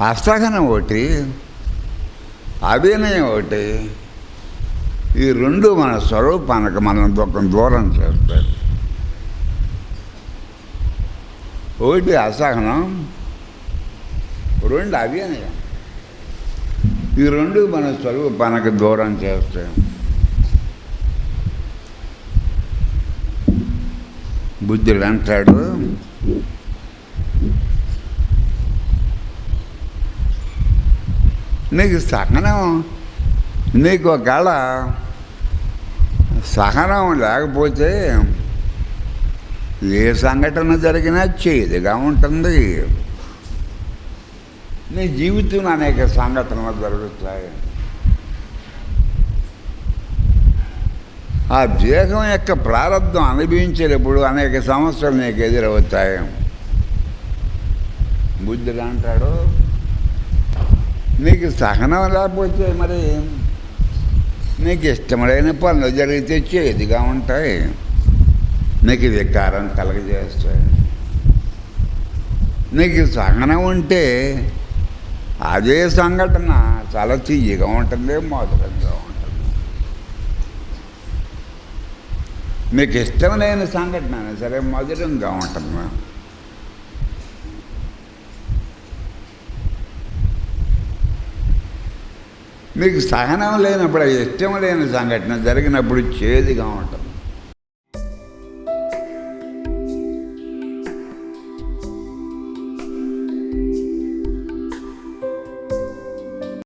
అసహనం ఒకటి అభినయం ఒకటి ఈ రెండు మన స్వరూపానికి మనం దుఃఖం దూరం చేస్తాయి. ఒకటి అసహనం రెండు అభినయం. ఈ రెండు మన స్వరూపానికి దూరం చేస్తాయి. బుద్ధుడు అంటాడు నీకు సహనం నీకు ఒకవేళ సహనం లేకపోతే ఏ సంఘటన జరిగినా చేదుగా ఉంటుంది. నీ జీవితంలో అనేక సంఘటనలు జరుగుతాయి. ఆ దేహం యొక్క ప్రారంభం అనుభవించేటప్పుడు అనేక సమస్యలు నీకు ఎదురవుతాయి. బుద్ధుడు అంటాడు నీకు సహనం లేకపోతే మరి నీకు ఇష్టమైన పనులు జరిగితే చేదుగా ఉంటాయి. నీకు వికారం కలగజేస్తాయి. నీకు సహనం ఉంటే అదే సంఘటన చాలా తీయగా ఉంటుంది మధురంగా ఉంటుంది. మీకు ఇష్టమైన సంఘటన సరే మధురంగా ఉంటుంది? మీకు సహనం లేనప్పుడు ఇష్టం లేని సంఘటన జరిగినప్పుడు చేదుగా ఉంటుంది.